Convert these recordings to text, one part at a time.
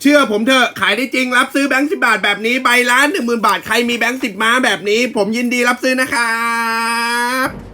เชื่อผมเถอะขายได้จริงรับซื้อแบงค์สิบาทแบบนี้ใบล้านหนึ่งหมื่นบาทใครมีแบงค์สิบมาแบบนี้ ผมยินดีรับซื้อนะครับ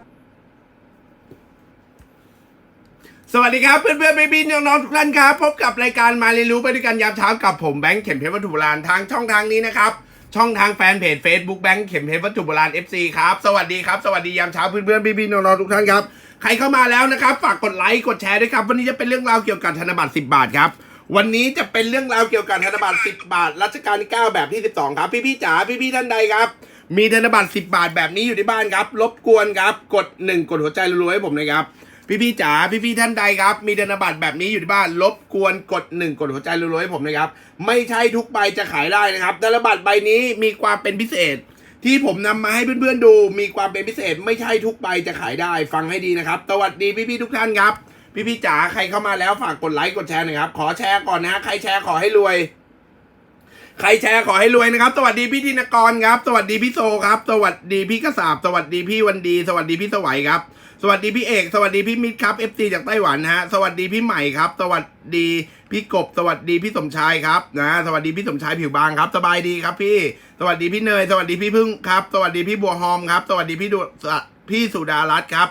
สวัสดีครับเพื่อนเพื่อนๆพี่ๆน้องๆทุกท่านครับ พบกับรายการมาเรียนรู้ไปด้วยกันยามเช้ากับผมแบงค์เข็มเพชรวัตถุโบราณทางช่องทางนี้นะครับ ช่องทางแฟนเพจ Facebook แบงค์เข็มเพชรวัตถุโบราณ FC ครับสวัสดีครับสวัสดียามเช้าเพื่อนเพื่อนๆพี่ๆน้องๆทุกท่านครับใครเข้ามาแล้วนะครับ ฝากกดไลค์กดแชร์ด้วยครับวันนี้จะเป็นเรื่องราวเกี่ยวกับธนบัตร10 บาทครับวันนี้จะเป็นเรื่องราวเกี่ยวกับธนบัตร10 บาทรัชกาลที่9แบบที่ 12 ครับ พี่ๆจ๋าพี่ๆท่านใดครับ มีธนบัตร10 บาทแบบนี้อยู่ที่บ้านครับรบกวนครับกด 1 กดหัวใจรัวๆให้ผมนะครับ พี่ๆจ๋าพี่ๆท่านใดครับ มีธนบัตรแบบนี้อยู่ที่บ้านรบกวนกด1กดหัวใจรัวๆให้ผมนะครับ ไม่ใช่ทุกใบจะขายได้นะครับธนบัตรใบนี้มีความเป็นพิเศษ ที่ผมนำมาให้เพื่อนๆดู มีความเป็นพิเศษ ไม่ใช่ทุกใบจะขายได้ ฟังให้ดีนะครับสวัสดีพี่ๆทุกท่านครับ พี่ๆจ๋าใครเข้ามาแล้วฝากกดไลค์กดแชร์หน่อยครับขอแชร์ก่อนนะใครแชร์ขอให้รวยใครแชร์ขอให้รวยนะครับ สวัสดีพี่ธินกรครับ สวัสดีพี่โซครับ สวัสดีพี่กระสาบ สวัสดีพี่วันดี สวัสดีพี่สวัยครับ สวัสดีพี่เอก สวัสดีพี่มิตรครับ FC จากไต้หวันนะฮะสวัสดีพี่ใหม่ครับ สวัสดีพี่กบ สวัสดีพี่สมชายครับนะสวัสดีพี่สมชายผิวบางครับ สบายดีครับพี่ สวัสดีพี่เนย สวัสดีพี่พึ่งครับ สวัสดีพี่บัวหอมครับ สวัสดีพี่ดุพี่สุดารัตน์ครับ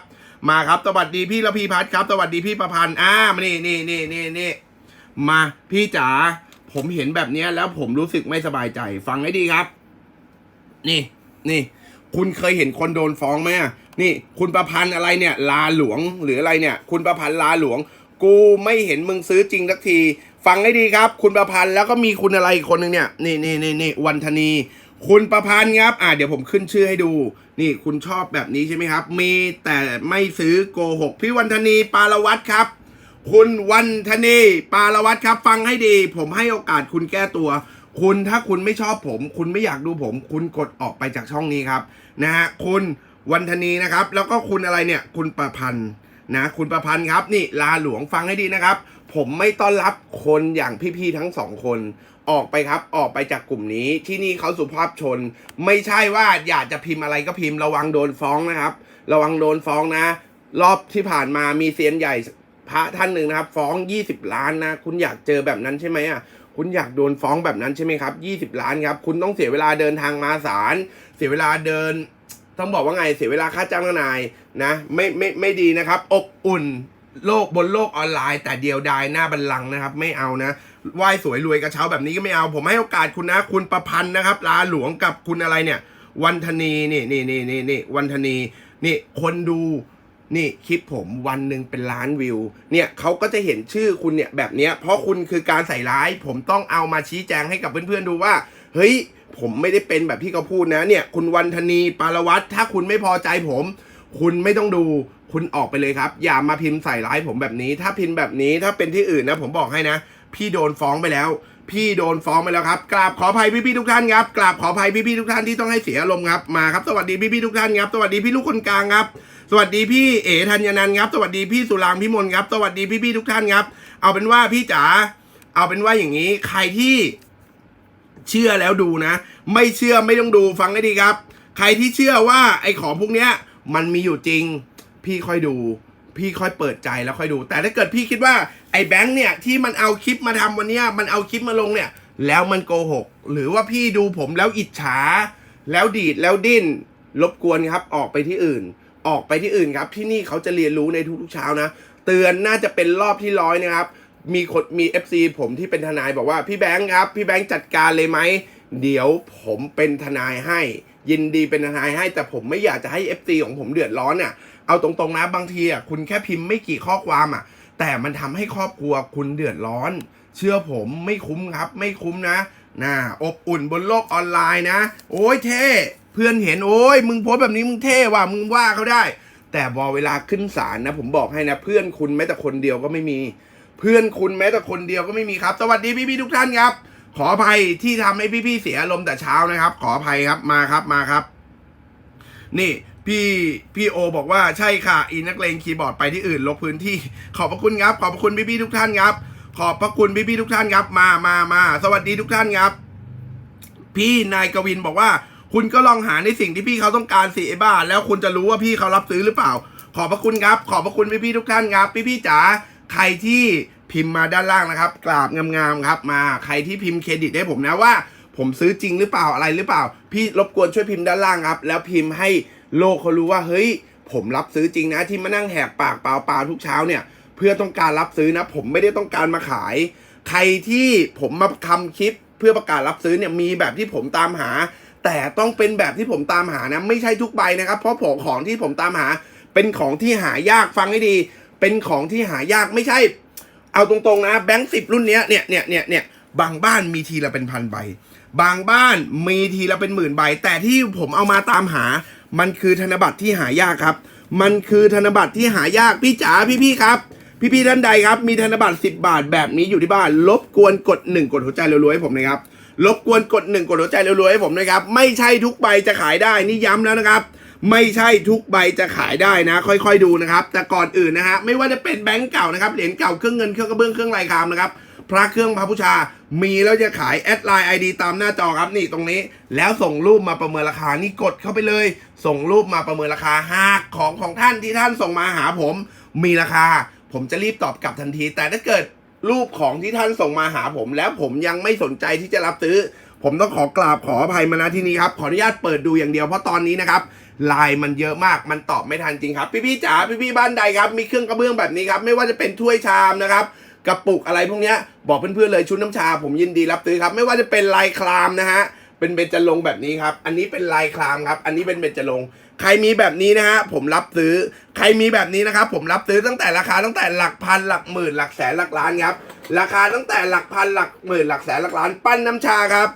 มาครับ สวัสดีพี่ระพีพัฒน์ครับ สวัสดีพี่ประพันธ์อ่ามานี่นี่นี่นี่นี่มาพี่จ๋าผมเห็นแบบนี้แล้วผมรู้สึกไม่สบายใจ ฟังให้ดีครับ นี่นี่ คุณเคยเห็นคนโดนฟ้องไหม นี่คุณประพันธ์อะไรเนี่ยลาหลวงหรืออะไรเนี่ย คุณประพันธ์ลาหลวง กูไม่เห็นมึงซื้อจริงสักที ฟังให้ดีครับ คุณประพันธ์แล้วก็มีคุณอะไรอีกคนหนึ่งเนี่ยนี่นี่นี่นี่วันธนี คุณประพันธ์ครับ อ่าเดี๋ยวผมขึ้นชื่อให้ดู นี่คุณชอบแบบนี้ใช่ไหมครับ มีแต่ไม่ซื้อโกหกพี่วันธนีปารวัตรครับ คุณวันธนีปารวัตรครับ ฟังให้ดี ผมให้โอกาสคุณแก้ตัวคุณถ้าคุณไม่ชอบผม คุณไม่อยากดูผม คุณกดออกไปจากช่องนี้ครับ นะฮะคุณ วันธนีนะครับ แล้วก็คุณอะไรเนี่ย คุณประพันธ์นะ คุณประพันธ์ครับ นี่ลาหลวงฟังให้ดีนะครับ ผมไม่ต้อนรับคนอย่างพี่ๆทั้งสองคน ออกไปครับ ออกไปจากกลุ่มนี้ ที่นี่เขาสุภาพชน ไม่ใช่ว่าอยากจะพิมพ์อะไรก็พิมพ์ระวังโดนฟ้องนะครับ ระวังโดนฟ้องนะ รอบที่ผ่านมามีเซียนใหญ่พระท่านหนึ่งนะครับ ฟ้อง 20 ล้านนะ คุณอยากเจอแบบนั้นใช่ไหมอะคุณอยากโดนฟ้องแบบนั้นใช่ไหมครับ 20 ล้านครับ คุณต้องเสียเวลาเดินทางมาศาลเสียเวลาเดิน ต้องบอกว่าไงเสียเวลาค่าจ้างนายนะไม่ไม่ไม่ดีนะครับ อบอุ่นโลกบนโลกออนไลน์ แต่เดียวดายหน้าบัลลังนะครับ ไม่เอานะไหว้สวยรวยกระเช้าแบบนี้ก็ไม่เอา ผมให้โอกาสคุณนะ คุณประพันธ์นะครับ ลาหลวงกับคุณอะไรเนี่ย วันธนีนี่นี่นี่นี่นี่วันธนีนี่คนดูนี่คลิปผมวันหนึ่งเป็นล้านวิว เนี่ยเขาก็จะเห็นชื่อคุณเนี่ยแบบเนี้ยเพราะคุณคือการใส่ร้าย ผมต้องเอามาชี้แจงให้กับเพื่อนๆดูว่า เฮ้ย ผมไม่ได้เป็นแบบที่เขาพูดนะเนี่ย คุณวันธนีปารวัตรถ้าคุณไม่พอใจผม คุณไม่ต้องดูคุณออกไปเลยครับ อย่ามาพิมพ์ใส่ร้ายผมแบบนี้ ถ้าพิมพ์แบบนี้ถ้าเป็นที่อื่นนะ ผมบอกให้นะ พี่โดนฟ้องไปแล้ว พี่โดนฟ้องไปแล้วครับกราบขออภัยพี่ๆทุกท่านครับกราบขออภัยพี่ๆทุกท่านที่ต้องให้เสียอารมณ์ครับมาครับสวัสดีพี่ๆทุกท่านครับสวัสดีพี่ลูกคนกลางครับ สวัสดีพี่เอ๋ธัญนันท์ครับ สวัสดีพี่สุรางค์พิมลครับ สวัสดีพี่ๆทุกท่านครับ เอาเป็นว่าพี่จ๋าเอาเป็นว่าอย่างนี้ใครที่ เชื่อแล้วดูนะ ไม่เชื่อไม่ต้องดูฟังให้ดีครับ ใครที่เชื่อว่าไอ้ของพวกเนี้ย มันมีอยู่จริง พี่ค่อยดู พี่ค่อยเปิดใจแล้วค่อยดู แต่ถ้าเกิดพี่คิดว่าไอ้แบงค์เนี่ยที่มันเอาคลิปมาทำวันเนี้ยมันเอาคลิปมาลงเนี่ย แล้วมันโกหก หรือว่าพี่ดูผมแล้วอิจฉา แล้วดีดแล้วดิ้นรบกวนครับออกไปที่อื่น ออกไปที่อื่นครับ ที่นี่เขาจะเรียนรู้ในทุกๆเช้านะ เตือนน่าจะเป็นรอบที่ร้อยนะครับ มีคนมี FC ผมที่เป็นทนายบอกว่าพี่แบงค์ครับ พี่แบงค์จัดการเลยไหม เดี๋ยวผมเป็นทนายให้ ยินดีเป็นทนายให้ แต่ผมไม่อยากจะให้ FC ของผมเดือดร้อนอะเอาตรงๆนะบางทีอะคุณแค่พิมพ์ไม่กี่ข้อความอะ แต่มันทำให้ครอบครัวคุณเดือดร้อน เชื่อผมไม่คุ้มครับ ไม่คุ้มนะน่าอบอุ่นบนโลกออนไลน์นะ โอ้ยเท่เพื่อนเห็นโอ้ยมึงโพสแบบนี้มึงเท่ว่ะมึงว่าเขาได้ แต่พอเวลาขึ้นศาลนะ ผมบอกให้นะ เพื่อนคุณแม้แต่คนเดียวก็ไม่มี เพื่อนคุณแม้แต่คนเดียวก็ไม่มีครับ สวัสดีพี่ๆทุกท่านครับ ขออภัยที่ทำให้พี่ๆเสียอารมณ์แต่เช้านะครับ ขออภัยครับมาครับมาครับ นี่พี่พี่โอบอกว่าใช่ค่ะ อีนักเลงคีย์บอร์ดไปที่อื่นลบพื้นที่ ขอบพระคุณครับ ขอบพระคุณพี่ๆทุกท่านครับ ขอบพระคุณพี่ๆทุกท่านครับ มามามาสวัสดีทุกท่านครับ พี่นายกวินบอกว่า คุณก็ลองหาในสิ่งที่พี่เขาต้องการสิไอ้บ้า แล้วคุณจะรู้ว่าพี่เขารับซื้อหรือเปล่า ขอบพระคุณครับ ขอบพระคุณพี่ๆทุกท่านครับ พี่ๆจ๋า ใครที่พิมพ์มาด้านล่างนะครับ กราบงามๆครับมาใครที่พิมพ์เครดิตให้ผมนะว่า ผมซื้อจริงหรือเปล่าอะไรหรือเปล่า พี่รบกวนช่วยพิมพ์ด้านล่างครับ แล้วพิมพ์ให้โลกเขารู้ว่าเฮ้ย ผมรับซื้อจริงนะที่มานั่งแหกปากเปล่าๆทุกเช้าเนี่ย เพื่อต้องการรับซื้อนะ ผมไม่ได้ต้องการมาขาย ใครที่ผมมาทำคลิปเพื่อประกาศรับซื้อเนี่ยมีแบบที่ผมตามหา แต่ต้องเป็นแบบที่ผมตามหานะ ไม่ใช่ทุกใบนะครับ เพราะผมของที่ผมตามหา เป็นของที่หายากฟังให้ดี เป็นของที่หายากไม่ใช่ เอาตรงๆนะแบงค์สิบรุ่นเนี้ยเนี่ยเนี่ยเนี่ยเนี่ยบางบ้านมีทีละเป็นพันใบ บางบ้านมีทีละเป็นหมื่นใบ แต่ที่ผมเอามาตามหา มันคือธนบัตรที่หายากครับ มันคือธนบัตรที่หายากพี่จ๋าพี่ๆครับ พี่ๆท่านใดครับ มีธนบัตร10 บาทแบบนี้อยู่ที่บ้านลบกวนกด 1 กดหัวใจรัวๆให้ผมนะครับรบกวนกด 1 กดหัวใจรัวๆให้ผมนะครับ ไม่ใช่ทุกใบจะขายได้นี่ย้ำแล้วนะครับ ไม่ใช่ทุกใบจะขายได้นะ ค่อยๆดูนะครับ แต่ก่อนอื่นนะฮะไม่ว่าจะเป็นแบงก์เก่านะครับเหรียญเก่าเครื่องเงินเครื่องกระเบื้องเครื่องลายคามนะครับพระเครื่องพระพุชา มีแล้วจะขายแอดไลน์ไอดีตามหน้าจอครับนี่ตรงนี้ แล้วส่งรูปมาประเมินราคานี่กดเข้าไปเลย ส่งรูปมาประเมินราคาหากของของท่านที่ท่านส่งมาหาผม มีราคา ผมจะรีบตอบกลับทันที แต่ถ้าเกิดรูปของที่ท่านส่งมาหาผม แล้วผมยังไม่สนใจที่จะรับซื้อ ผมต้องขอกราบขออภัยมาณที่นี้ครับขออนุญาตเปิดดูอย่างเดียวเพราะตอนนี้นะครับ ไลน์มันเยอะมากมันตอบไม่ทันจริงครับ พี่ๆจ๋าพี่ๆบ้านใดครับ มีเครื่องกระเบื้องแบบนี้ครับไม่ว่าจะเป็นถ้วยชามนะครับกระปุกอะไรพวกนี้บอกเพื่อนๆเลยชุดน้ำชา ผมยินดีรับซื้อครับ ไม่ว่าจะเป็นลายคลามนะฮะเป็นเบญจรงแบบนี้ครับ อันนี้เป็นลายคลามครับ อันนี้เป็นเบญจรงใครมีแบบนี้นะฮะผมรับซื้อ ใครมีแบบนี้นะครับ ผมรับซื้อตั้งแต่ราคาตั้งแต่หลักพันหลักหมื่นหลักแสนหลักล้านครับ ราคาตั้งแต่หลักพันหลักหมื่นหลักแสนหลักล้าน ปั้นน้ำชาครับ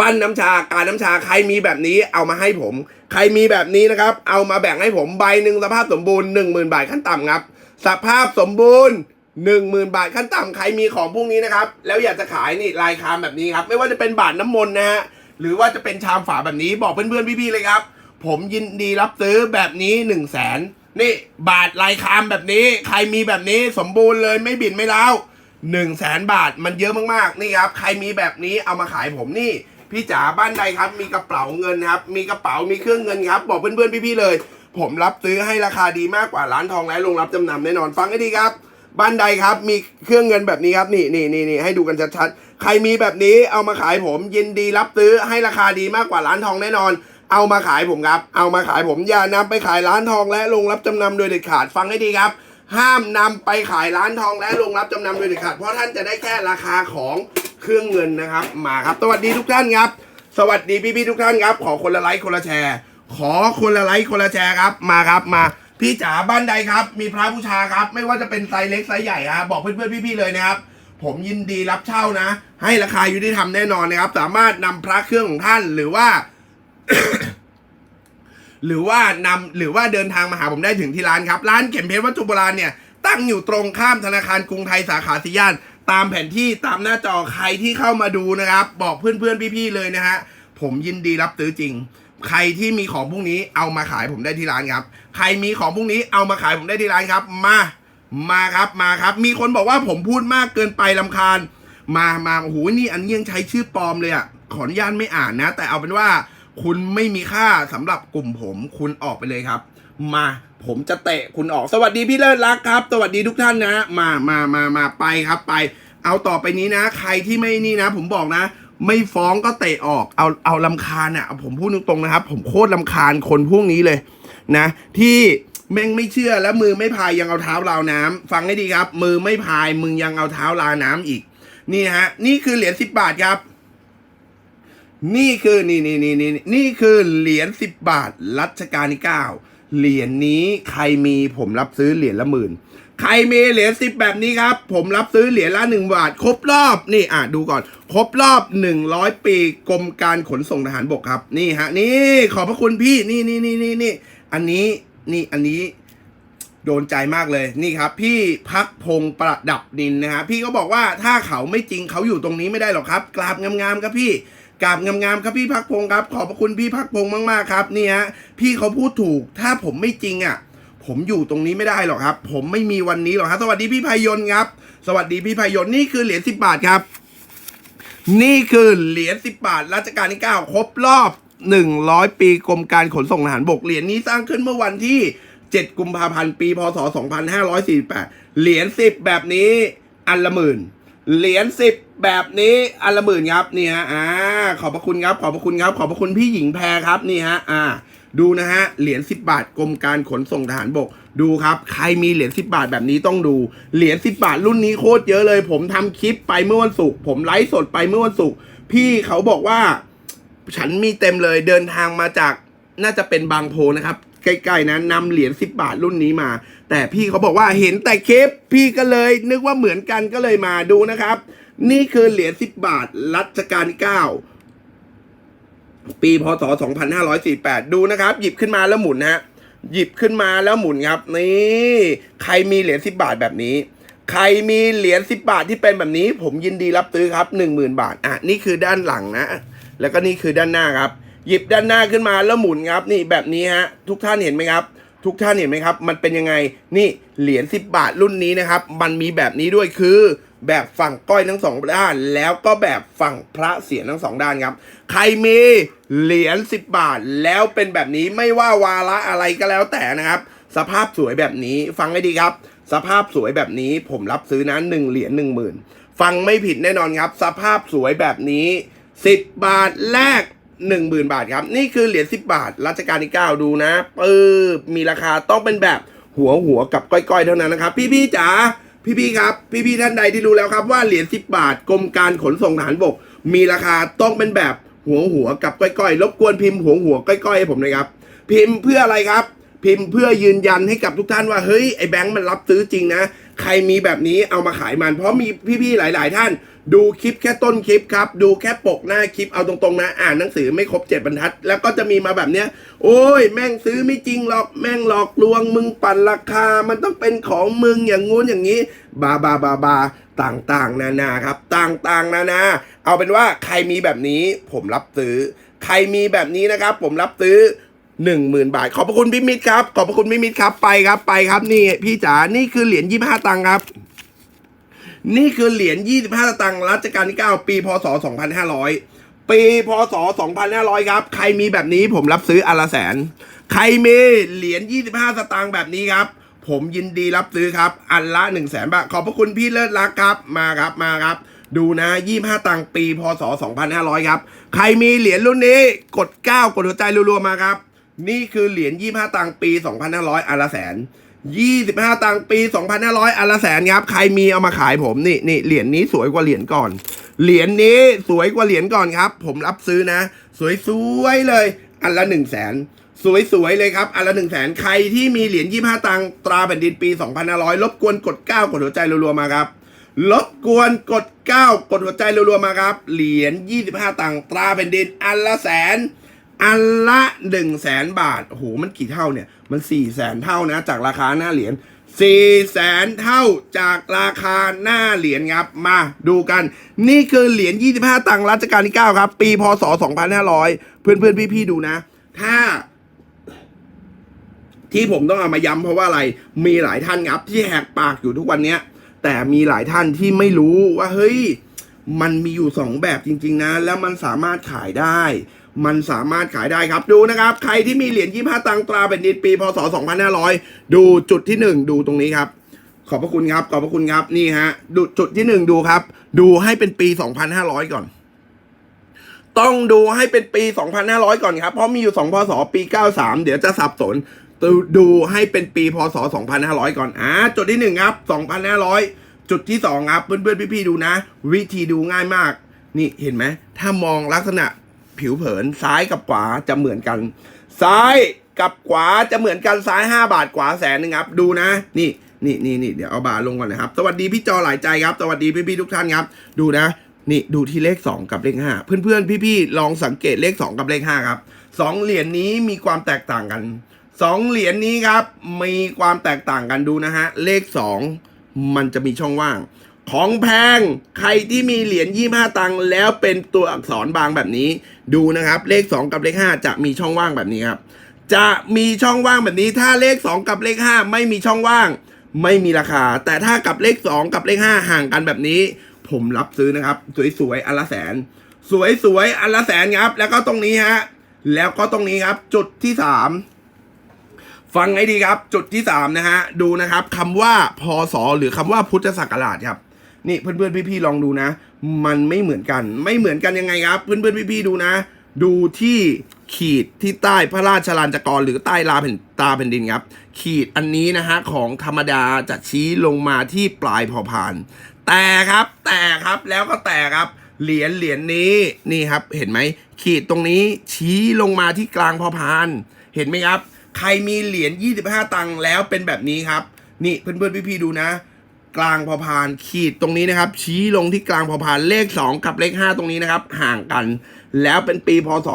ปั้นน้ำชาการน้ำชาใครมีแบบนี้เอามาให้ผม ใครมีแบบนี้นะครับ เอามาแบ่งให้ผมใบหนึ่งสภาพสมบูรณ์หนึ่งหมื่นบาทขั้นต่ำครับ สภาพสมบูรณ์หนึ่งหมื่นบาทขั้นต่ำใครมีของพวกนี้นะครับ แล้วอยากจะขายนี่ลายคามแบบนี้ครับ ไม่ว่าจะเป็นบาทน้ำมนต์นะฮะหรือว่าจะเป็นชามฝาแบบนี้บอกเพื่อนๆพี่ๆเลยครับ ผมยินดีรับซื้อแบบนี้หนึ่งแสนนี่บาทลายคามแบบนี้ ใครมีแบบนี้สมบูรณ์เลยไม่บินไม่เล้าหนึ่งแสนบาทมันเยอะมากๆ นี่ครับ ใครมีแบบนี้เอามาขายผมนี่ พี่จ๋าบ้านใดครับ มีกระเป๋าเงินครับ มีกระเป๋ามีเครื่องเงินครับ บอกเพื่อนๆพี่ๆเลย ผมรับซื้อให้ราคาดีมากกว่าร้านทองและโรงรับจำนำแน่นอนฟังให้ดีครับ บ้านใดครับมีเครื่องเงินแบบนี้ครับนี่นี่นี่นี่ให้ดูกันชัดๆใครมีแบบนี้เอามาขายผมยินดีรับซื้อให้ราคาดีมากกว่าร้านทองแน่นอน เอามาขายผมครับ เอามาขายผมอย่านำไปขายร้านทองและโรงรับจำนำโดยเด็ดขาดฟังให้ดีครับห้ามนำไปขายร้านทองและโรงรับจำนำโดยเด็ดขาดเพราะท่านจะได้แค่ราคาของ เครื่องเงินนะครับ มาครับ สวัสดีทุกท่านครับ สวัสดีพี่ๆทุกท่านครับ ขอคนละไลค์คนละแชร์ ขอคนละไลค์คนละแชร์ครับ มาครับมา พี่จ๋าบ้านใดครับ มีพระบูชาครับ ไม่ว่าจะเป็นไซส์เล็กไซส์ใหญ่ครับบอกเพื่อนๆพี่ๆเลยนะครับผมยินดีรับเช่านะ ให้ราคายุติธรรมแน่นอนนะครับ สามารถนำพระเครื่องของท่านหรือว่า หรือว่านำหรือว่าเดินทางมาหาผมได้ถึงที่ร้านครับ ร้านเข็มเพชรวัตถุโบราณเนี่ย ตั้งอยู่ตรงข้ามธนาคารกรุงไทยสาขาสิย่าน ตามแผนที่ตามหน้าจอใครที่เข้ามาดูนะครับ บอกเพื่อนๆพี่ๆเลยนะฮะผมยินดีรับซื้อจริง ใครที่มีของพวกนี้เอามาขายผมได้ที่ร้านครับ ใครมีของพวกนี้เอามาขายผมได้ที่ร้านครับ มามาครับมาครับ มีคนบอกว่าผมพูดมากเกินไปลำคาญ มามาโอ้โหนี่อันนี้ยังใช้ชื่อปลอมเลยอะขออนุญาตไม่อ่านนะ แต่เอาเป็นว่า คุณไม่มีค่าสำหรับกลุ่มผม คุณออกไปเลยครับ มาผมจะเตะคุณออก สวัสดีพี่เลิศรักครับ สวัสดีทุกท่านนะ มามามามาไปครับไป เอาต่อไปนี้นะ ใครที่ไม่นี่นะ ผมบอกนะ ไม่ฟ้องก็เตะออก เอาเอาลำคาญอะผมพูดตรงๆนะครับ ผมโคตรลำคาญคนพวกนี้เลยนะ ที่แม่งไม่เชื่อแล้วมือไม่พายยังเอาเท้าลาวน้ำฟังให้ดีครับ มือไม่พายมึงยังเอาเท้าลาน้ำอีก นี่ฮะ นี่คือเหรียญสิบบาทครับ นี่คือนี่นี่นี่นี่นี่คือเหรียญสิบบาทรัชกาลที่เก้า เหรียญนี้ใครมีผมรับซื้อเหรียญละหมื่น ใครมีเหรียญสิบแบบนี้ครับ ผมรับซื้อเหรียญละหนึ่งบาท ครบรอบนี่อะดูก่อน ครบรอบหนึ่งร้อยปีกรมการขนส่งทหารบกครับ นี่ฮะ นี่ขอบพระคุณพี่นี่นี่นี่นี่นี่อันนี้นี่อันนี้โดนใจมากเลยนี่ครับ พี่พักพงประดับนินนะฮะพี่ก็บอกว่าถ้าเขาไม่จริงเขาอยู่ตรงนี้ไม่ได้หรอกครับ กราบงามๆครับพี่ กราบงามๆครับพี่พักพงศ์ครับ ขอบพระคุณพี่พักพงศ์มากๆครับนี่ฮะพี่เขาพูดถูกถ้าผมไม่จริงอะ ผมอยู่ตรงนี้ไม่ได้หรอกครับ ผมไม่มีวันนี้หรอกครับสวัสดีพี่พายนครับ สวัสดีพี่พายนนี่คือเหรียญสิบบาทครับ นี่คือเหรียญสิบบาทรัชกาลที่เก้าครบรอบหนึ่งร้อยปีกรมการขนส่งทหารบกเหรียญนี้สร้างขึ้นเมื่อวันที่เจ็ดกุมภาพันธ์ปีพศสองพันห้าร้อยสี่แปดเหรียญสิบแบบนี้อันละหมื่น เหรียญสิบแบบนี้อันละหมื่นครับนี่ฮะอ่าขอบพระคุณครับ ขอบพระคุณครับ ขอบพระคุณพี่หญิงแพรครับนี่ฮะอ่า ดูนะฮะเหรียญ10บบาทกรมการขนส่งทหารบก ดูครับ ใครมีเหรียญ10บาทแบบนี้ต้องดู เหรียญ10บาทรุ่นนี้โคตรเยอะเลย ผมทำคลิปไปเมื่อวันศุกร์ผมไลฟ์สดไปเมื่อวันศุกร์พี่เขาบอกว่า ฉันมีเต็มเลยเดินทางมาจากน่าจะเป็นบางโพนะครับ ใกล้ๆนะนำเหรียญ10 บาทรุ่นนี้มา แต่พี่เขาบอกว่าเห็นแต่คลิปพี่ก็เลยนึกว่าเหมือนกันก็เลยมาดูนะครับ นี่คือเหรียญ10 บาทรัชกาลที่9ปีพศ 2548 ดูนะครับ หยิบขึ้นมาแล้วหมุนนะฮะหยิบขึ้นมาแล้วหมุนครับ นี่ ใครมีเหรียญ10 บาทแบบนี้ใครมีเหรียญ10 บาทที่เป็นแบบนี้ ผมยินดีรับซื้อครับ 10,000 บาท อะ นี่คือด้านหลังนะ แล้วก็นี่คือด้านหน้าครับ หยิบด้านหน้าขึ้นมาแล้วหมุนครับ นี่แบบนี้ฮะทุกท่านเห็นไหมครับ ทุกท่านเห็นไหมครับ มันเป็นยังไงนี่เหรียญ10 บาทรุ่นนี้นะครับ มันมีแบบนี้ด้วยคือแบบฝั่งก้อยทั้งสองด้าน แล้วก็แบบฝั่งพระเสียรทั้งสองด้านครับ ใครมีเหรียญ10 บาท แล้วเป็นแบบนี้ไม่ว่าวาระอะไรก็แล้วแต่นะครับ สภาพสวยแบบนี้ฟังให้ดีครับ สภาพสวยแบบนี้ผมรับซื้อนะหนึ่งเหรียญหนึ่งหมื่นฟังไม่ผิดแน่นอนครับ สภาพสวยแบบนี้ 10 บาทแรก 1 0,000บาทครับ นี่คือเหรียญ10บาทรัชกาลที่9ดูนะปื๊บมีราคาต้องเป็นแบบหัวหัวกับก้อยๆเท่านั้นนะครับ พี่ๆจ๋าพี่ๆครับ พี่ๆท่านใดที่รู้แล้วครับว่าเหรียญ10บาทกรมการขนส่งทหารบก มีราคาต้องเป็นแบบหัวหัวกับก้อยๆรบกวนพิมพ์หัวหัวก้อยๆให้ผมหน่อยครับพิมพ์เพื่ออะไรครับ พิมพ์เพื่อยืนยันให้กับทุกท่านว่าเฮ้ยไอ้แบงค์มันรับซื้อจริงนะ ใครมีแบบนี้เอามาขายมัน เพราะมีพี่ๆหลาย ๆ ท่าน ดูคลิปแค่ต้นคลิปครับ ดูแค่ปกหน้าคลิปเอาตรงๆนะ อ่านหนังสือไม่ครบเจ็ดบรรทัด แล้วก็จะมีมาแบบเนี้ย โอ้ย แม่งซื้อไม่จริงหรอกแม่งหลอกลวงมึงปั่นราคา มันต้องเป็นของมึงอย่างงู้นอย่างนี้ บาบาบาบาต่างๆ นานาครับ ต่างๆ นานา เอาเป็นว่าใครมีแบบนี้ผมรับซื้อ ใครมีแบบนี้นะครับ ผมรับซื้อหนึ่งหมื่นบาท ขอบพระคุณพี่มิตครับ ขอบพระคุณพี่มิตครับ ไปครับ ไปครับ นี่พี่จ๋า นี่คือเหรียญยี่ห้าตังค์ครับ นี่คือเหรียญยี่สิบห้าตังค์รัชกาลที่เก้าปี พศสองพันห้าร้อยปีพศสองพันห้าร้อยครับ ใครมีแบบนี้ผมรับซื้ออันละแสน ใครมีเหรียญยี่สิบห้าสตางค์แบบนี้ครับ ผมยินดีรับซื้อครับ อันละหนึ่งแสนบาท ขอบพระคุณพี่เลิศรักครับ มาครับ มาครับ ดูนะยี่ห้าตังค์ปี พศสองพันห้าร้อยครับ ใครมีเหรียญรุ่นนี้ กดเก้ากดหัวใจรัวๆ มาครับ นี่คือเหรียญ 25 ตังค์ปี 2,500 อันละแสน 25 ตังค์ปี 2,500อันละแสนครับ ใครมีเอามาขายผมนี่นี่เหรียญนี้สวยกว่าเหรียญก่อน เหรียญนี้สวยกว่าเหรียญก่อนครับ ผมรับซื้อนะ สวยๆเลย อันละ 1 0 0 0 0แสนสวยๆเลยครับ อันละ1 0 0 0 0แสนใครที่มีเหรียญ25ตังค์ตราแผ่นดินปี2,500รบกวนกด9กดหัวใจรัวๆมาครับรบกวนกด9กดหัวใจรัวๆมาครับ เหรียญ25ตังค์ตราแผ่นดินอันละแสน อันละหนึ่งแสนบาท โอ้โห มันกี่เท่าเนี่ย มันสี่แสนเท่านะ จากราคาหน้าเหรียญสี่แสนเท่าจากราคาหน้าเหรียญครับ มาดูกัน นี่คือเหรียญ 25 ตังค์รัชกาลที่ 9 ครับ ปีพศ 2500 เพื่อนเพื่อนพี่ๆ ดูนะ ถ้า ที่ผมต้องเอามาย้ำเพราะว่าอะไร มีหลายท่านครับ ที่แหกปากอยู่ทุกวันเนี้ย แต่มีหลายท่านที่ไม่รู้ว่า เฮ้ย มันมีอยู่สองแบบจริง ๆ นะ แล้วมันสามารถขายได้ มันสามารถขายได้ครับดูนะครับ ใครที่มีเหรียญ25 ตังตราแผ่นดินปีพศ 2500 ดูจุดที่หนึ่งดูตรงนี้ครับ ขอบพระคุณครับ ขอบพระคุณครับนี่ฮะดูจุดที่หนึ่งดูครับ ดูให้เป็นปี 2500 ก่อน ต้องดูให้เป็นปี 2500 ก่อนครับ เพราะมีอยู่ 2 พศ ปี 93 เดี๋ยวจะสับสนดูดูให้เป็นปีพศ 2500 ก่อนอ่าจุดที่ 1 ครับ 2500 จุดที่ 2 ครับ เพื่อนๆพี่ๆดูนะ วิธีดูง่ายมาก นี่เห็นไหมถ้ามองลักษณะ ผิวเผินซ้ายกับขวาจะเหมือนกัน ซ้ายกับขวาจะเหมือนกันซ้าย 5 บาทขวาแสนนึงครับ ดูนะ นี่นี่นี่นี่เดี๋ยวเอาบาทลงก่อนนะครับ สวัสดีพี่จอหลายใจครับ สวัสดีพี่ๆทุกท่านครับ ดูนะ นี่ดูที่เลข 2 กับเลข 5 เพื่อนๆ พี่ๆลองสังเกตเลข 2 กับเลข 5 ครับสองเหรียญนี้มีความแตกต่างกันสองเหรียญนี้ครับมีความแตกต่างกันดูนะฮะเลขสองมันจะมีช่องว่าง ของแพงใครที่มีเหรียญยี่ห้าตังค์แล้วเป็นตัวอักษรบางแบบนี้ ดูนะครับ เลข 2 กับเลข 5 จะมีช่องว่างแบบนี้ครับ จะมีช่องว่างแบบนี้ ถ้าเลข 2 กับเลข 5 ไม่มีช่องว่าง ไม่มีราคา แต่ถ้ากับเลข 2 กับเลข 5 ห่างกันแบบนี้ ผมรับซื้อนะครับ สวยๆอันละแสน สวยๆอันละแสนครับ แล้วก็ตรงนี้ฮะแล้วก็ตรงนี้ครับจุดที่ 3ฟังให้ดีครับจุดที่ 3 นะฮะ ดูนะครับคำว่าพศหรือคำว่าพุทธศักราชครับ นี่เพื่อนๆพี่ๆลองดูนะ มันไม่เหมือนกัน ไม่เหมือนกันยังไงครับ เพื่อนๆพี่ๆดูนะ ดูที่ขีดที่ใต้พระราชลานจกรหรือใต้ลาแผ่นตาแผ่นดินครับ ขีดอันนี้นะฮะของธรรมดาจะชี้ลงมาที่ปลายพอพาน แต่ครับแต่ครับแล้วก็แต่ครับเหรียญเหรียญนี้นี่ครับ เห็นไหมขีดตรงนี้ชี้ลงมาที่กลางพอพาน เห็นไหมครับ ใครมีเหรียญ25 ตังค์แล้วเป็นแบบนี้ครับ นี่เพื่อนๆพี่ๆดูนะ กลางพอพานขีดตรงนี้นะครับ ชี้ลงที่กลางพอพานเลข 2 กับเลข 5 ตรงนี้นะครับ ห่างกัน แล้วเป็นปีพศ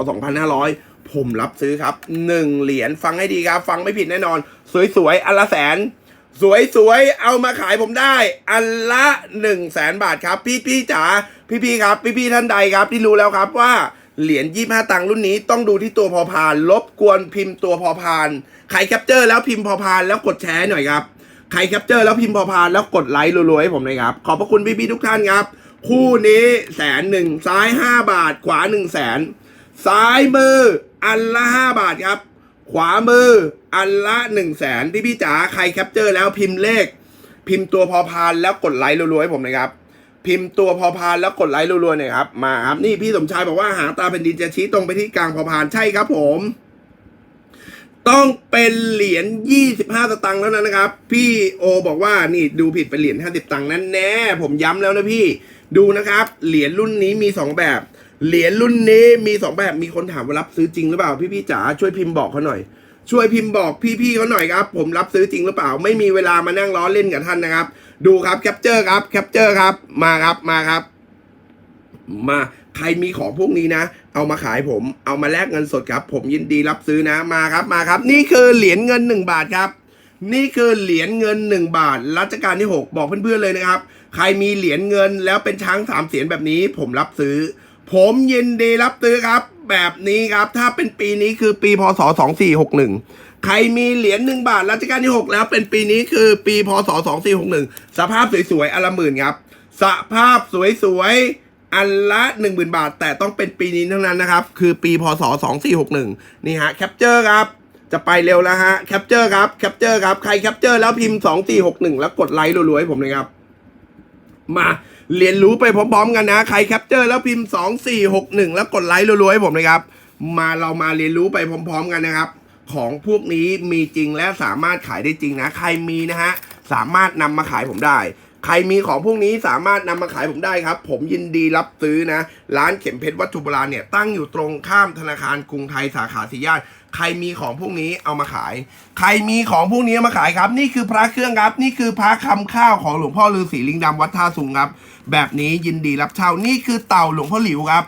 2500 ผมรับซื้อครับ 1 เหรียญฟังให้ดีครับ ฟังไม่ผิดแน่นอน สวยๆอันละแสน สวยๆเอามาขายผมได้ อันละ1 0 0 0 0แสนบาทครับ พี่ๆจ๋าพี่ๆครับ พี่ๆท่านใดครับ ที่รู้แล้วครับว่าเหรียญ25 ตังค์รุ่นนี้ต้องดูที่ตัวพอพานลบกวนพิมพ์ตัวพอพาน ใครแคปเจอร์แล้วพิมพ์พอพานแล้วกดแชร์หน่อยครับ ใครแคปเจอร์แล้วพิมพ์พอพานแล้วกดไลค์รัวๆให้ผมเลยครับ ขอบพระคุณพี่ๆทุกท่านครับ คู่นี้แสนหนึ่งซ้าย5บาท ขวา1 0 0 0 0แสนซ้ายมืออันละ5บาทครับ ขวามืออันละ1 0 0 0 0แสนพี่พี่ๆจ๋าใครแคปเจอร์แล้วพิมพ์เลข พิมพ์ตัวพอพานแล้วกดไลค์รัวๆให้ผมเลยครับพิมพ์ตัวพอพานแล้วกดไลค์รัวๆหน่อยครับมาครับนี่พี่สมชายบอกว่าหางตาแผ่นดินจะชี้ตรงไปที่กลางพอพานใช่ครับผม ต้องเป็นเหรียญ 25 สตังค์เท่านั้นนะครับ พี่โอบอกว่านี่ดูผิดเป็นเหรียญ 50 ตังค์นั่นแน่ ผมย้ำแล้วนะพี่ ดูนะครับ เหรียญรุ่นนี้มี 2 แบบ เหรียญรุ่นนี้มี 2 แบบ มีคนถามว่ารับซื้อจริงหรือเปล่า พี่พี่จ๋าช่วยพิมพ์บอกเขาหน่อย ช่วยพิมพ์บอกพี่ๆเขาหน่อยครับ ผมรับซื้อจริงหรือเปล่า ไม่มีเวลามานั่งล้อเล่นกับท่านนะครับ ดูครับแคปเจอร์ครับแคปเจอร์ครับ มาครับ มาครับ มา ใครมีของพวกนี้นะ เอามาขายผม เอามาแลกเงินสดครับ ผมยินดีรับซื้อนะมาครับมาครับ นี่คือเหรียญเงิน 1 บาทครับ นี่คือเหรียญเงิน 1 บาทรัชกาลที่ 6 บอกเพื่อนๆเลยนะครับ ใครมีเหรียญเงินแล้วเป็นช้างสามเสียนแบบนี้ ผมรับซื้อ ผมยินดีรับซื้อครับ แบบนี้ครับ ถ้าเป็นปีนี้คือปีพศ 2461 ใครมีเหรียญ1บาทรัชกาลที่ 6 แล้วเป็นปีนี้คือปีพศ 2461 สภาพสวยๆอลหมื่นครับ สภาพสวยๆ อันละ 10,000 บาท แต่ต้องเป็นปีนี้เท่านั้นนะครับ คือปีพศ 2461 นี่ฮะแคปเจอร์ครับ จะไปเร็วแล้วฮะแคปเจอร์ครับแคปเจอร์ครับ ใครแคปเจอร์แล้วพิมพ์ 2461 แล้วกดไลค์รัวๆให้ผมเลยครับ มาเรียนรู้ไปพร้อมๆกันนะ ใครแคปเจอร์แล้วพิมพ์ 2461 แล้วกดไลค์รัวๆให้ผมเลยครับ มาเรามาเรียนรู้ไปพร้อม ๆ กันนะครับ ของพวกนี้มีจริงและสามารถขายได้จริงนะ ใครมีนะฮะสามารถนำมาขายผมได้ ใครมีของพวกนี้สามารถนำมาขายผมได้ครับ ผมยินดีรับซื้อนะ ร้านเข็มเพชรวัตถุโบราณเนี่ยตั้งอยู่ตรงข้ามธนาคารกรุงไทยสาขาสีย่านใครมีของพวกนี้เอามาขาย ใครมีของพวกนี้มาขายครับ นี่คือพระเครื่องครับ นี่คือพระคำข้าวของหลวงพ่อฤาษีลิงดำวัดท่าสุงครับ แบบนี้ยินดีรับเช่า นี่คือเต่าหลวงพ่อหลิวครับ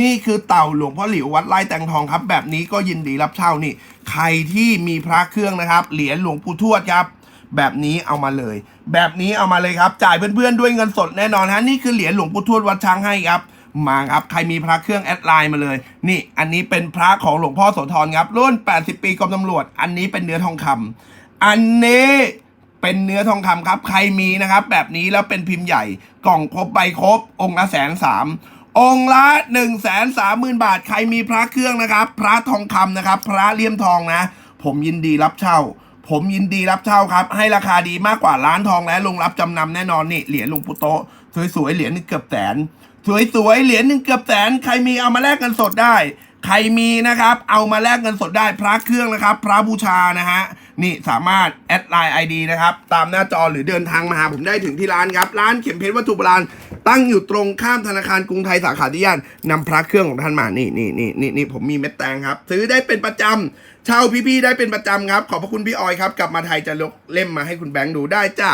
นี่คือเต่าหลวงพ่อหลิววัดไร่แตงทองครับ แบบนี้ก็ยินดีรับเช่านี่ ใครที่มีพระเครื่องนะครับ เหรียญหลวงปู่ทวดครับ แบบนี้เอามาเลย แบบนี้เอามาเลยครับ จ่ายเพื่อนๆด้วยเงินสดแน่นอนฮะนี่คือเหรียญหลวงปู่ทวดวัดช้างให้ครับมาครับใครมีพระเครื่องแอดไลน์มาเลย นี่อันนี้เป็นพระของหลวงพ่อโสธรครับรุ่น 80 ปีกรมตำรวจ อันนี้เป็นเนื้อทองคำอันนี้เป็นเนื้อทองคำครับ ใครมีนะครับ แบบนี้แล้วเป็นพิมพ์ใหญ่กล่องครบใบครบ องค์ละแสนสามองค์ละหนึ่งแสนสามหมื่นบาท ใครมีพระเครื่องนะครับ พระทองคำนะครับ พระเลี่ยมทองนะ ผมยินดีรับเช่า ผมยินดีรับเช่าครับ ให้ราคาดีมากกว่าร้านทองและลงรับจำนำแน่นอนนี่เหรียญหลวงปู่โตสวยๆเหรียญหนึงเกือบแสน สวยๆเหรียญหนึ่งเกือบแสน ใครมีเอามาแลกเงินสดได้ ใครมีนะครับ เอามาแลกเงินสดได้พระเครื่องนะครับ พระบูชานะฮะนี่สามารถแอดไลน์ไอดีนะครับ ตามหน้าจอหรือเดินทางมาหาผมได้ถึงที่ร้านครับ ร้านเข็มเพชรวัตถุโบราณตั้งอยู่ตรงข้ามธนาคารกรุงไทยสาขาที่ย่านนำพระเครื่องของท่านมานี่นี่นี่นี่นี่ผมมีเม็ดแตงครับ ซื้อได้เป็นประจำ เช่าพี่ๆได้เป็นประจำครับ ขอบพระคุณพี่ออยครับ กลับมาไทยจะลกเล่มมาให้คุณแบงค์ดูได้จ้า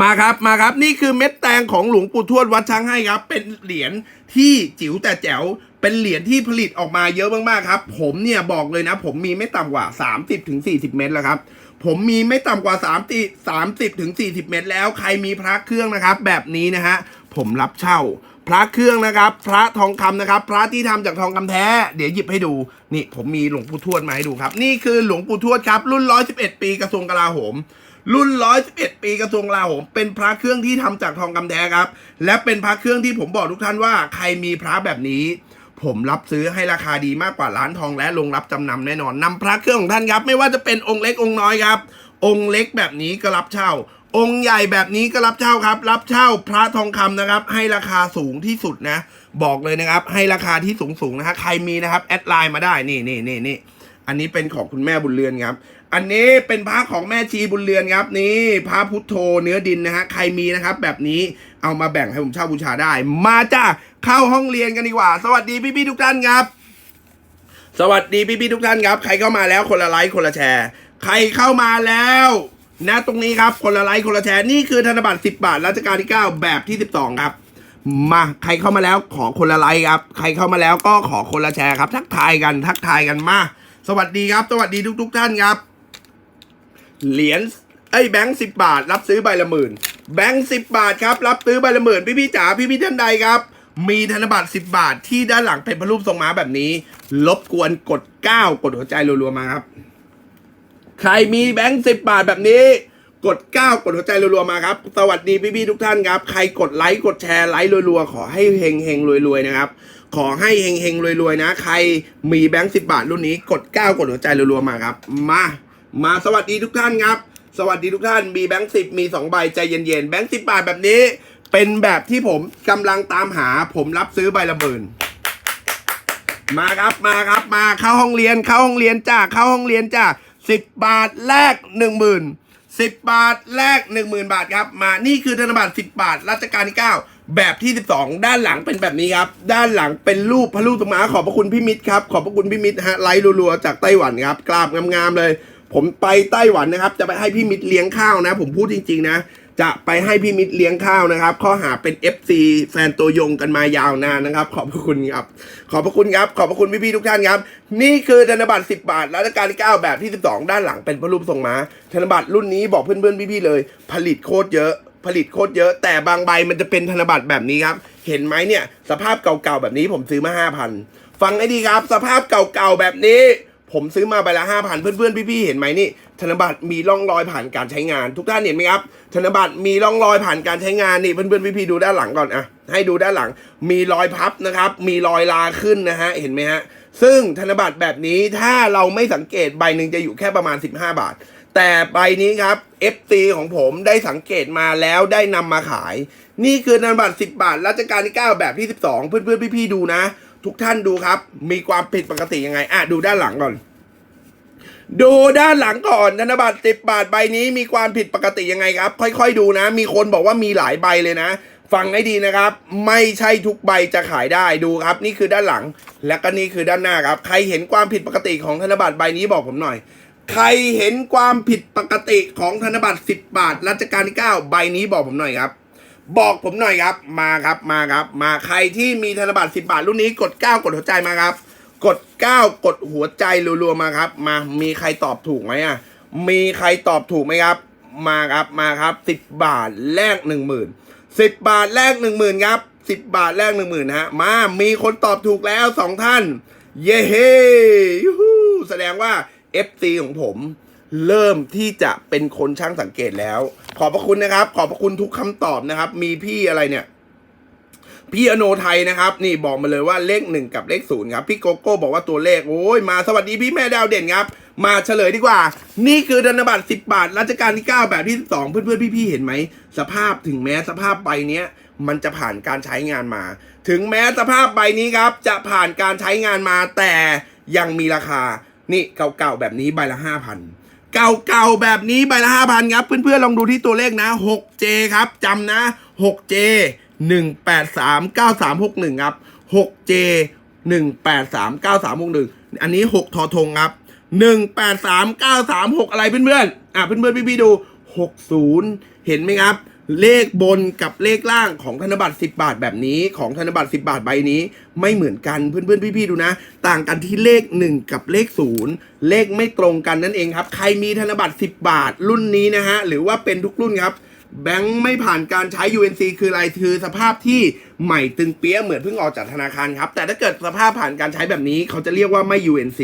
มาครับมาครับนี่คือเม็ดแตงของหลวงปู่ทวดวัดช้างให้ครับ เป็นเหรียญที่จิ๋วแต่แจ๋วเป็นเหรียญที่ผลิตออกมาเยอะมากๆครับ ผมเนี่ยบอกเลยนะ ผมมีไม่ต่ำกว่า 30ถึง40 เม็ดแล้วครับ ผมมีไม่ต่ำกว่า 30 30ถึง40 เม็ดแล้วใครมีพระเครื่องนะครับ แบบนี้นะฮะผมรับเช่า พระเครื่องนะครับ พระทองคำนะครับ พระที่ทำจากทองคำแท้ เดี๋ยวหยิบให้ดู นี่ผมมีหลวงปู่ทวดมาให้ดูครับ นี่คือหลวงปู่ทวดครับ รุ่น111ปีกระทรวงกลาโหม รุ่น111ปีกระทรวงกลาโหม เป็นพระเครื่องที่ทำจากทองคำแท้ครับ และเป็นพระเครื่องที่ผมบอกทุกท่านว่าใครมีพระแบบนี้ผมรับซื้อให้ราคาดีมากกว่าร้านทองและโรงรับจำนำแน่นอนนำพระเครื่องของท่านครับ ไม่ว่าจะเป็นองค์เล็กองค์น้อยครับ องค์เล็กแบบนี้ก็รับเช่า องค์ใหญ่แบบนี้ก็รับเช่าครับ รับเช่าพระทองคำนะครับ ให้ราคาสูงที่สุดนะ บอกเลยนะครับ ให้ราคาที่สูงสูงๆนะฮะใครมีนะครับแอดไลน์มาได้นี่นี่นี่นี่อันนี้เป็นของคุณแม่บุญเรือนครับ อันนี้เป็นพระของแม่ชีบุญเรือนครับ นี่พระพุทโธเนื้อดินนะฮะใครมีนะครับ แบบนี้เอามาแบ่งให้ผมเช่าบูชาได้ มาจ้าเข้าห้องเรียนกันดีกว่า สวัสดีพี่ๆทุกท่านครับ สวัสดีพี่ๆทุกท่านครับ ใครเข้ามาแล้วคนละไลค์คนละแชร์ ใครเข้ามาแล้ว นะตรงนี้ครับคนละไลค์คนละแชร์นี่คือธนบัตร10 บาทรัชกาลที่ 9 แบบที่ 12 ครับ มาใครเข้ามาแล้วขอคนละไลค์ครับ ใครเข้ามาแล้วก็ขอคนละแชร์ครับ ทักทายกันทักทายกันมาสวัสดีครับ สวัสดีทุก ๆ ท่านครับ เหรียญไอ้แบงค์สิบาท รับซื้อใบละหมื่นแบงค์สิบาทครับ รับซื้อใบละหมื่นพี่พี่จ๋าพี่พี่ท่านใดครับ มีธนบัตร10บาทที่ด้านหลังเป็นพระรูปทรงม้าแบบนี้รบกวนกด 9 กดหัวใจรัวๆมาครับ ใครมีแบงค์สิบาทแบบนี้ กด 9 กดหัวใจรัวๆมาครับ สวัสดีพี่ๆทุกท่านครับ ใครกดไลค์กดแชร์ไลค์รัวๆ ขอให้เฮงเฮงๆรวยๆนะครับ ขอให้เฮงเฮงๆรวยๆนะ ใครมีแบงค์สิบาทรุ่นนี้กด 9 กดหัวใจรัวๆมาครับ มา มาสวัสดีทุกท่านครับ สวัสดีทุกท่านมีแบงค์สิบมีสองใบใจเย็นๆแบงค์สิบาทแบบนี้ เป็นแบบที่ผมกำลังตามหา ผมรับซื้อใบละหมื่นมาครับมาครับมาเข้าห้องเรียนเข้าห้องเรียนจ้าเข้าห้องเรียนจ้า สิบบาทแลกหนึ่งหมื่นสิบบาทแลกหนึ่งหมื่นบาทครับ มานี่คือธนบัตรสิบบาทรัชกาลที่เก้าแบบที่สิบสองด้านหลังเป็นแบบนี้ครับ ด้านหลังเป็นรูปพระลูกตรงมาขอบพระคุณพี่มิตรครับ ขอบพระคุณพี่มิตรฮะไลฟ์รัวๆจากไต้หวันครับกราบงามๆเลย ผมไปไต้หวันนะครับ จะไปให้พี่มิตรเลี้ยงข้าวนะ ผมพูดจริงๆนะ จะไปให้พี่มิตรเลี้ยงข้าวนะครับ ข้อหาเป็น FC แฟนตัวยงกันมายาวนานนะครับ ขอบพระคุณครับ ขอบพระคุณครับ ขอบพระคุณพี่ๆทุกท่านครับ นี่คือธนบัตร 10 บาทรัชกาลที่9แบบที่ 12 ด้านหลังเป็นพระรูปทรงม้าธนบัตรรุ่นนี้บอกเพื่อนๆพี่ๆเลย ผลิตโคตรเยอะ ผลิตโคตรเยอะ แต่บางใบมันจะเป็นธนบัตรแบบนี้ครับ เห็นไหมเนี่ย สภาพเก่าๆแบบนี้ผมซื้อมา5,000ฟังให้ดีครับ สภาพเก่าๆแบบนี้ ผมซื้อมาใบละห้าพันเพื่อนๆ พี่ๆ เห็นไหมนี่ ธนบัตรมีร่องรอยผ่านการใช้งาน ทุกท่านเห็นไหมครับ ธนบัตรมีร่องรอยผ่านการใช้งานนี่เพื่อนๆ พี่ๆ ดูด้านหลังก่อนอะให้ดูด้านหลัง มีรอยพับนะครับ มีรอยลาขึ้นนะฮะ เห็นไหมฮะ ซึ่งธนบัตรแบบนี้ถ้าเราไม่สังเกตใบหนึ่งจะอยู่แค่ประมาณ 15 บาท แต่ใบนี้ครับ FT ของผมได้สังเกตมาแล้วได้นำมาขาย นี่คือธนบัตร10 บาทรัชกาลที่ 9 แบบที่ 12 เพื่อนๆ พี่ๆ ดูนะ ทุกท่านดูครับ มีความผิดปกติยังไง อะ ดูด้านหลังก่อน ดูด้านหลังก่อนธนบัตร10บาทใบนี้มีความผิดปกติยังไงครับ ค่อย ๆ ดูนะ มีคนบอกว่ามีหลายใบเลยนะ ฟังให้ดีนะครับ ไม่ใช่ทุกใบจะขายได้ดูครับ นี่คือด้านหลัง และก็นี่คือด้านหน้าครับ ใครเห็นความผิดปกติของธนบัตรใบนี้บอกผมหน่อย ใครเห็นความผิดปกติของธนบัตร10 บาทรัชกาลที่9ใบนี้บอกผมหน่อยครับ บอกผมหน่อยครับ มาครับมาครับ มาใครที่มีธนบัตร10 บาทรุ่นนี้กด 9 กดหัวใจมาครับ กด 9 กดหัวใจรัวๆมาครับ มามีใครตอบถูกไหมอะมีใครตอบถูกไหมครับ มาครับมาครับ 10 บาทแลก1 0,000 10 บาทแลก1 0,000ครับ10 บาทแลก1 0,000ฮะมามีคนตอบถูกแล้วสองท่าน เย้เฮ้ยูฮูแสดงว่า FC ของผม เริ่มที่จะเป็นคนช่างสังเกตแล้ว ขอบพระคุณนะครับ ขอบพระคุณทุกคำตอบนะครับ มีพี่อะไรเนี่ยพี่อโนไทยนะครับ นี่บอกมาเลยว่าเลขหนึ่งกับเลขศูนย์ครับ พี่โกโก้บอกว่าตัวเลข โอ้ยมาสวัสดีพี่แม่ดาวเด่นครับ มาเฉลยดีกว่า นี่คือธนบัตร10 บาทรัชกาลที่ 9 แบบที่12เพื่อนๆพี่ๆเห็นไหม สภาพถึงแม้สภาพใบเนี้ย มันจะผ่านการใช้งานมา ถึงแม้สภาพใบนี้ครับ จะผ่านการใช้งานมาแต่ยังมีราคา นี่เก่าๆแบบนี้ใบละ5,000 เก่าๆแบบนี้ใบละ5,000ครับ เพื่อนๆลองดูที่ตัวเลขนะ 6J ครับจำนะ 6J 183 9361 ครับ 6J 183 9361 อันนี้ 6 ทอทงครับ 183 936อะไรเพื่อนๆ อะเพื่อนๆ พี่ๆ ดู 60 เห็นไหมครับ เลขบนกับเลขล่างของธนบัตร 10 บาทแบบนี้ของธนบัตร 10 บาทใบนี้ ไม่เหมือนกันเพื่อนๆพี่ๆดูนะ ต่างกันที่เลข 1 กับเลข 0 เลขไม่ตรงกันนั่นเองครับ ใครมีธนบัตร 10 บาทรุ่นนี้นะฮะหรือว่าเป็นทุกรุ่นครับ แบงค์ไม่ผ่านการใช้ UNC คืออะไรคือสภาพที่ใหม่ตึงเปี้ยเหมือนเพิ่งออกจากธนาคารครับ แต่ถ้าเกิดสภาพผ่านการใช้แบบนี้ เขาจะเรียกว่าไม่ UNC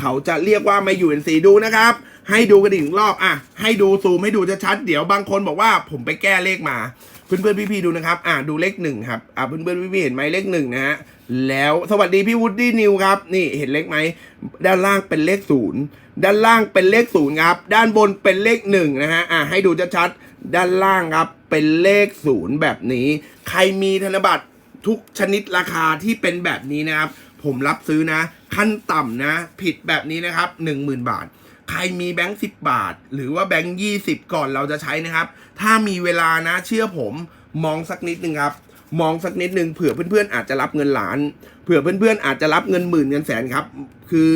เขาจะเรียกว่าไม่ UNC ดูนะครับ ให้ดูกันอีกรอบอะให้ดูซูมให้ดูชัดๆเดี๋ยวบางคนบอกว่าผมไปแก้เลขมา เพื่อนๆพี่ๆดูนะครับอะดูเลขหนึ่งครับอะเพื่อนๆพี่ๆเห็นไหมเลขหนึ่งนะฮะแล้วสวัสดีพี่วูดดี้นิวครับนี่เห็นเลขไหมด้านล่างเป็นเลขศูนย์ด้านล่างเป็นเลขศูนย์ครับด้านบนเป็นเลขหนึ่งนะฮะอะให้ดูชัดๆ ด้านล่างครับเป็นเลขศูนย์แบบนี้ ใครมีธนบัตรทุกชนิดราคาที่เป็นแบบนี้นะครับ ผมรับซื้อนะ ขั้นต่ำนะ ผิดแบบนี้นะครับ 10,000 บาท ใครมีแบงค์สิบบาท หรือว่าแบงค์ยี่สิบก่อนเราจะใช้นะครับ ถ้ามีเวลานะเชื่อผมมองสักนิดนึงครับมองสักนิดนึงเผื่อเพื่อนๆอาจจะรับเงินล้าน เผื่อเพื่อนๆอาจจะรับเงินหมื่นเงินแสนครับ คือ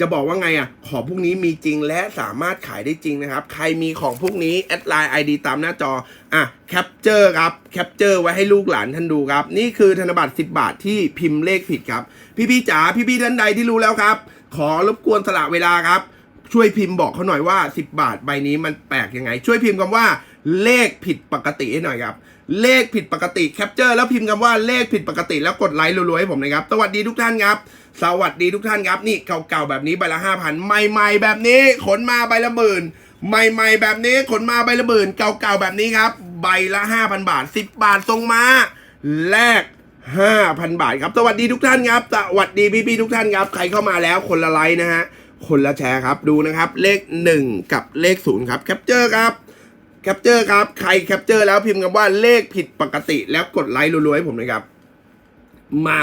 จะบอกว่าไงอะ ของพวกนี้มีจริงและสามารถขายได้จริงนะครับ ใครมีของพวกนี้แอดไลน์ ID ตามหน้าจอ อะแคปเจอร์ครับ แคปเจอร์ไว้ให้ลูกหลานท่านดูครับ นี่คือธนบัตร 10 บาทที่พิมพ์เลขผิดครับ พี่ๆจ๋า พี่ๆท่านใดที่รู้แล้วครับ ขอรบกวนสละเวลาครับ ช่วยพิมพ์บอกเขาหน่อยว่า 10 บาทใบนี้มันแปลกยังไง ช่วยพิมพ์คำว่าเลขผิดปกติให้หน่อยครับ เลขผิดปกติแคปเจอร์แล้วพิมพ์คำว่าเลขผิดปกติแล้วกดไลค์รัวๆให้ผมนะครับ สวัสดีทุกท่านครับ สวัสดีทุกท่านครับ นี่เก่าๆแบบนี้ใบละห้าพันใหม่ๆแบบนี้ ขนมาใบละหมื่นใหม่ๆแบบนี้ ขนมาใบละหมื่นเก่าๆแบบนี้ครับ ใบละห้าพันบาท10บบาทส่งมาแลก5,000บาทครับ สวัสดีทุกท่านครับ สวัสดีพี่ๆทุกท่านครับ ใครเข้ามาแล้วคนละไลค์นะฮะคนละแชร์ครับดูนะครับ เลข 1 กับเลข 0 ครับแคปเจอร์ครับแคปเจอร์ครับ ใครแคปเจอร์แล้วพิมพ์คำว่าเลขผิดปกติแล้วกดไลค์รัวๆให้ผมเลยครับ มา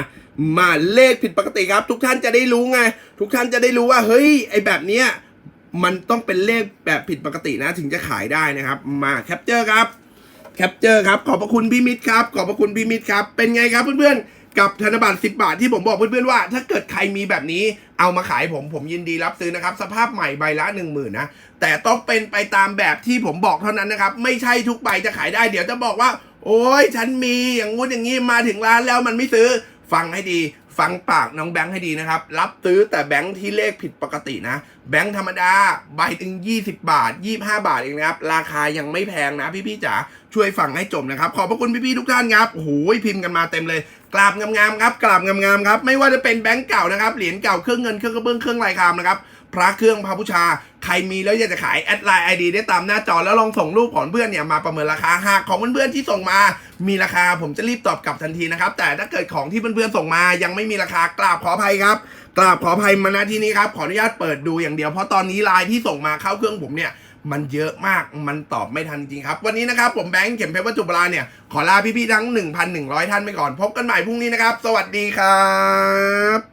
มาเลขผิดปกติครับ ทุกท่านจะได้รู้ไง ทุกท่านจะได้รู้ว่า เฮ้ยไอแบบเนี้ยมันต้องเป็นเลขแบบผิดปกตินะถึงจะขายได้นะครับ มาแคปเจอร์ครับแคปเจอร์ครับขอบพระคุณพี่มิตรครับขอบพระคุณพี่มิตรครับเป็นไงครับเพื่อนๆกับธนบัตร10 บาทที่ผมบอกเพื่อนๆว่า ถ้าเกิดใครมีแบบนี้เอามาขายผมผมยินดีรับซื้อนะครับ สภาพใหม่ใบละ 1 0,000นะแต่ต้องเป็นไปตามแบบที่ผมบอกเท่านั้นนะครับ ไม่ใช่ทุกใบจะขายได้เดี๋ยวจะบอกว่า โอ้ยฉันมีอย่างงู้นอย่างนี้มาถึงร้านแล้วมันไม่ซื้อ ฟังให้ดี ฟังปากน้องแบงค์ให้ดีนะครับ รับซื้อแต่แบงค์ที่เลขผิดปกตินะ แบงค์ธรรมดา ใบถึง 20 บาท 25 บาทเองนะครับ ราคายังไม่แพงนะพี่ๆจ๋า ช่วยฟังให้จบนะครับ ขอบพระคุณพี่ๆทุกท่านครับโอ้โหพิมพ์กันมาเต็มเลย กราบงามๆครับ กราบงามๆครับ ไม่ว่าจะเป็นแบงค์เก่านะครับ เหรียญเก่า เครื่องเงิน เครื่องกระเบื้อง เครื่องลายคามนะครับ พระเครื่องพระบูชา ใครมีแล้วอยากจะขายแอดไลน์ไอดีได้ตามหน้าจอแล้วลองส่งรูปของเพื่อนเนี่ยมาประเมินราคาหากของเพื่อนๆที่ส่งมา มีราคาผมจะรีบตอบกลับทันทีนะครับ แต่ถ้าเกิดของที่เพื่อนๆส่งมายังไม่มีราคากราบขออภัยครับกราบขออภัยมาณที่นี้ครับขออนุญาตเปิดดูอย่างเดียวเพราะตอนนี้ไลน์ที่ส่งมาเข้าเครื่องผมเนี่ยมันเยอะมาก มันตอบไม่ทันจริงครับ วันนี้นะครับ ผมแบงค์เข็มเพชรวัตถุบราเนี่ย ขอลาพี่ๆทั้ง 1,100 ท่านไปก่อน พบกันใหม่พรุ่งนี้นะครับ สวัสดีครับ